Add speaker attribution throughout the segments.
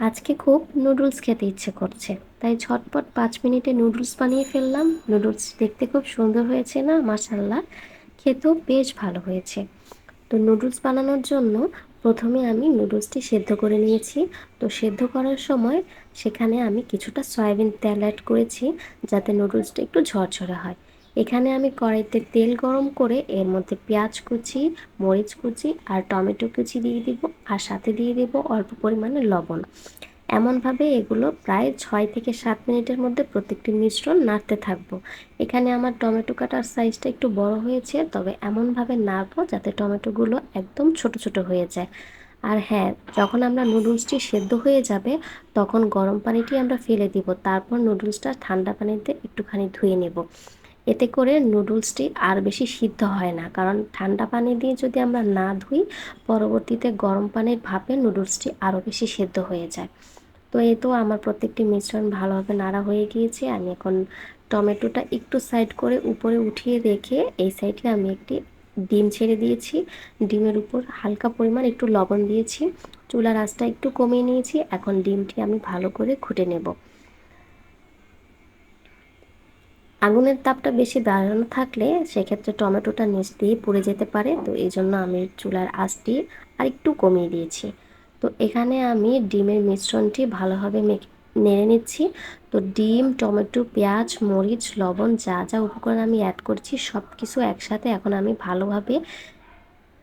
Speaker 1: আজকে খুব নুডলস খেতে ইচ্ছে করছে। তাই ঝটপট পাঁচ মিনিটে নুডলস বানিয়ে ফেললাম। নুডলস দেখতে খুব সুন্দর হয়েছে না মাসাল্লাহ খেতেও বেশ ভালো হয়েছে। তো নুডলস বানানোর জন্য প্রথমে আমি নুডলসটি সেদ্ধ করে নিয়েছি। তো সেদ্ধ করার সময় সেখানে আমি কিছুটা সয়াবিন তেল অ্যাড করেছি, যাতে নুডলসটা একটু ঝরঝরে হয়। এখানে আমি কড়াইতে তেল গরম করে এর মধ্যে পেঁয়াজ কুচি, মরিচ কুচি আর টমেটো কুচি দিয়ে দিব আর সাথে দিয়ে দেব অল্প পরিমাণে লবণ। এমনভাবে এগুলো প্রায় ছয় থেকে সাত মিনিটের মধ্যে প্রত্যেকটি মিশ্রণ নাড়তে থাকব। এখানে আমার টমেটো কাটার সাইজটা একটু বড় হয়েছে, তবে এমনভাবে নাড়বো যাতে টমেটোগুলো একদম ছোট ছোট হয়ে যায়। আর হ্যাঁ যখন আমরা নুডলসটি সেদ্ধ হয়ে যাবে, তখন গরম পানিটি আমরা ফেলে দিব। তারপর নুডলসটা ঠান্ডা পানিতে একটুখানি ধুয়ে নেব। এতে করে নুডলসটি আর বেশি সিদ্ধ হয় না। কারণ ঠান্ডা পানি দিয়ে যদি আমরা না ধুই, পরবর্তীতে গরম পানির ভাপে নুডলসটি আরও বেশি সেদ্ধ হয়ে যায়। তো এই তো আমার প্রত্যেকটি মিশ্রণ ভালোভাবে নাড়া হয়ে গিয়েছে। আমি এখন টমেটোটা একটু সাইড করে উপরে উঠিয়ে রেখে এই সাইডে আমি একটি ডিম ছেড়ে দিয়েছি। ডিমের উপর হালকা পরিমাণ একটু লবণ দিয়েছি। চুলার আঁচটা একটু কমিয়ে নিয়েছি। এখন ডিমটি আমি ভালো করে খুঁটে নেব। আগুনের তাপটা বেশি বাড়ানো থাকলে সেক্ষেত্রে টমেটোটা নিচ দিয়ে পুড়ে যেতে পারে। তো এই জন্য আমি চুলার আঁচটি আর একটু কমিয়ে দিয়েছি। তো এখানে আমি ডিমের মিশ্রণটি ভালোভাবে নেড়ে নিচ্ছি। তো ডিম, টমেটো, পেঁয়াজ, মরিচ, লবণ যা যা উপকরণ আমি অ্যাড করছি সব কিছু একসাথে এখন আমি ভালোভাবে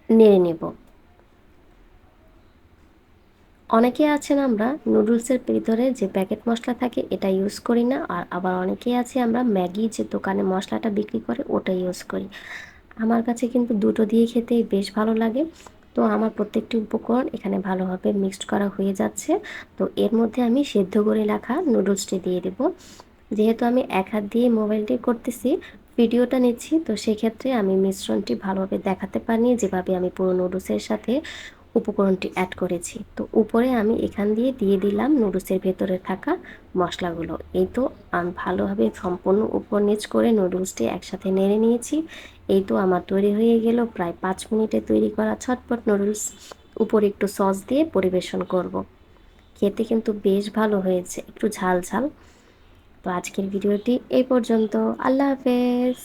Speaker 1: নেড়ে নেব। অনেকে আছেন আমরা নুডলসের ভিতরে যে প্যাকেট মশলা থাকে এটা ইউজ করি না, আর আবার অনেকেই আছে আমরা ম্যাগি যে দোকানে মশলাটা বিক্রি করে ওটা ইউজ করি। আমার কাছে কিন্তু দুটো দিয়ে খেতেই বেশ ভালো লাগে। তো আমার প্রত্যেকটি উপকরণ এখানে ভালোভাবে মিক্সড করা হয়ে যাচ্ছে। তো এর মধ্যে আমি সেদ্ধ করে রাখা নুডলসটি দিয়ে দেব। যেহেতু আমি এক হাত দিয়ে মোবাইলটি করতেছি, ভিডিওটা নিচ্ছি, তো সেক্ষেত্রে আমি মিশ্রণটি ভালোভাবে দেখাতে পারিনি। যেভাবে আমি পুরো নুডলসের সাথে উপকরণটি অ্যাড করেছি। তো উপরে আমি এখান দিয়ে দিয়ে দিলাম নুডলসের ভেতরে থাকা মশলাগুলো। এই তো আমি ভালোভাবে সম্পূর্ণ উপর নিচ করে নুডলসটি একসাথে নেড়ে নিয়েছি। এই তো আমার তৈরি হয়ে গেল। প্রায় পাঁচ মিনিটে তৈরি করা ছটপট নুডলস উপরে একটু সস দিয়ে পরিবেশন করব। খেতে কিন্তু বেশ ভালো হয়েছে। একটু ঝাল ঝাল। তো আজকের ভিডিওটি এই পর্যন্ত। আল্লাহ হাফেজ।